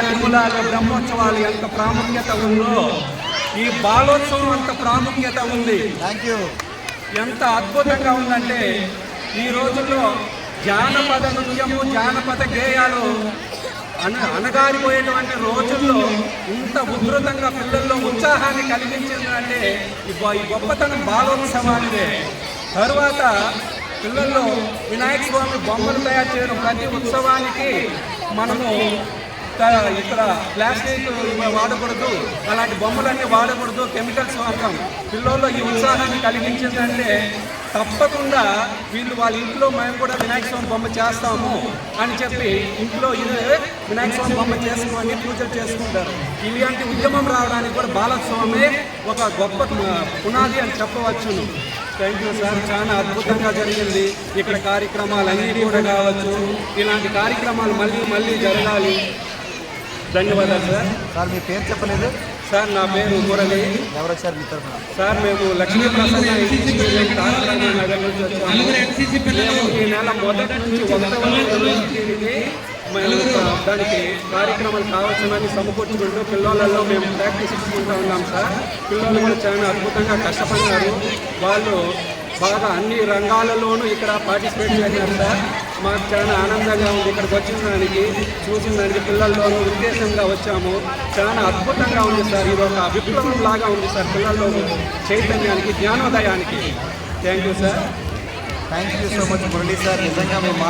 తిరుమలలో బ్రహ్మోత్సవాలు ఎంత ప్రాముఖ్యత ఉందో ఈ బాలోత్సవం అంత ప్రాముఖ్యత ఉంది. థ్యాంక్ యూ ఎంత అద్భుతంగా ఉందంటే ఈ రోజుల్లో జానపద నృత్యము జానపద గేయాలు అన అణగారిపోయేటువంటి రోజుల్లో ఇంత ఉధృతంగా పిల్లల్లో ఉత్సాహాన్ని కలిగించిందంటే ఈ గొ- ఈ గొప్పతనం బాలోత్సవానిదే. తరువాత పిల్లల్లో వినాయక స్వామి బొమ్మలు తయారు చేయడం ప్రతి ఉత్సవానికి మనము ఇక్కడ ప్లాస్టిక్ వాడకూడదు అలాంటి బొమ్మలన్నీ వాడకూడదు కెమికల్స్ వాడతాం పిల్లల్లో ఈ ఉత్సాహాన్ని కలిగించిందంటే తప్పకుండా వీళ్ళు వాళ్ళ ఇంట్లో మేము కూడా వినాయక స్వామి బొమ్మ చేస్తాము అని చెప్పి ఇంట్లో ఇదే వినాయక స్వామి బొమ్మ చేసుకొని పూజలు చేసుకుంటారు. ఇలాంటి ఉద్యమం రావడానికి కూడా బాలస్వామి ఒక గొప్ప పునాది అని చెప్పవచ్చును. థ్యాంక్ యూ సార్ చాలా అద్భుతంగా జరిగింది. ఇక్కడ కార్యక్రమాలు అన్నీ కూడా కావచ్చు. ఇలాంటి కార్యక్రమాలు మళ్ళీ మళ్ళీ జరగాలి. ధన్యవాదాలు సార్. సార్ మీ పేరు చెప్పలేదు. సార్ నా పేరు మురళి. ఎవరు వచ్చారు మీ తరఫున? సార్ మేము లక్ష్మీ ప్రసన్న ఇన్స్టిట్యూట్ తారకరామ నగర్ నుంచి వచ్చాము. మేము ఈ నెల మొదటి నుంచి ఒకటవ దానికి కార్యక్రమాలు కావాల్సినవి సమకూర్చుకుంటూ పిల్లలలో మేము ప్రాక్టీస్ ఇచ్చుకుంటూ ఉన్నాం సార్. పిల్లలు కూడా చాలా అద్భుతంగా కష్టపడినారు. వాళ్ళు బాగా అన్ని రంగాలలోనూ ఇక్కడ పార్టిసిపేట్ చేశారు సార్. మాకు చాలా ఆనందంగా ఉంది. ఇక్కడికి వచ్చిన దానికి చూసిన దానికి పిల్లల్లోనూ ఉద్దేశంగా వచ్చాము. చాలా అద్భుతంగా ఉంది సార్. ఇది ఒక విప్లవం లాగా ఉంది సార్ పిల్లల్లో చైతన్యానికి జ్ఞానోదయానికి. Thank you sir thank you so much Murali sir. నిజంగా మేము